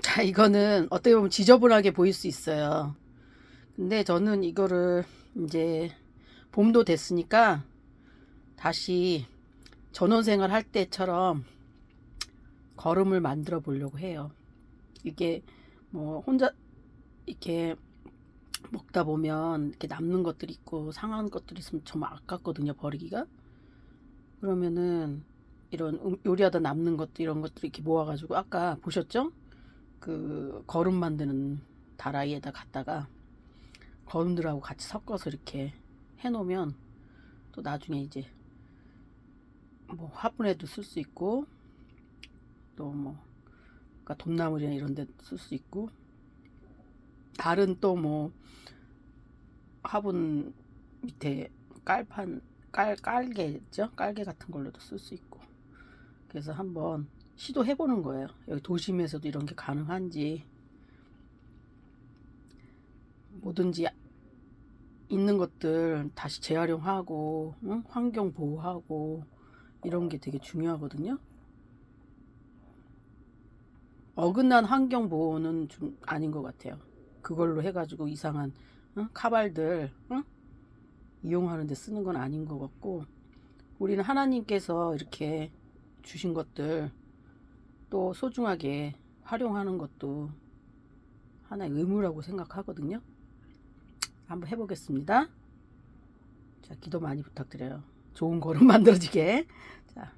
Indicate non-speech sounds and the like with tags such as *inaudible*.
자, 이거는 어떻게 보면 지저분하게 보일 수 있어요. 근데 저는 이거를 이제 봄도 됐으니까 다시 전원생활 할 때처럼 거름을 만들어 보려고 해요. 이게 뭐 혼자 이렇게 먹다 보면 이렇게 남는 것들이 있고 상한 것들이 있으면 정말 아깝거든요, 버리기가. 그러면은 이런 음- 요리하다 남는 것들 이런 것들 이렇게 모아가지고 아까 보셨죠? 그 거름 만드는 다라이에다 갖다가 거름들하고 같이 섞어서 이렇게 해놓으면 또 나중에 이제 뭐 화분에도 쓸 수 있고 또뭐 그러니까 돈나물이나 이런 데 쓸 수 있고 다른 또 뭐 화분 밑에 깔판 깔 깔개죠? 깔개 같은 걸로도 쓸 수 있고. 그래서 한번 시도해 보는 거예요 여기 도심에서도 이런 게 가능한지 뭐든지 있는 것들 다시 재활용하고 응? 환경 보호하고 이런 게 되게 중요하거든요. 어긋난 환경 보호는 좀 아닌 것 같아요. 그걸로 해가지고 이상한 응? 카발들 응? 이용하는데 쓰는 건 아닌 것 같고 우리는 하나님께서 이렇게 주신 것들 또 소중하게 활용하는 것도 하나의 의무라고 생각하거든요. 한번 해보겠습니다. 자, 기도 많이 부탁드려요. 좋은 거름 *laughs* 만들어지게. 자.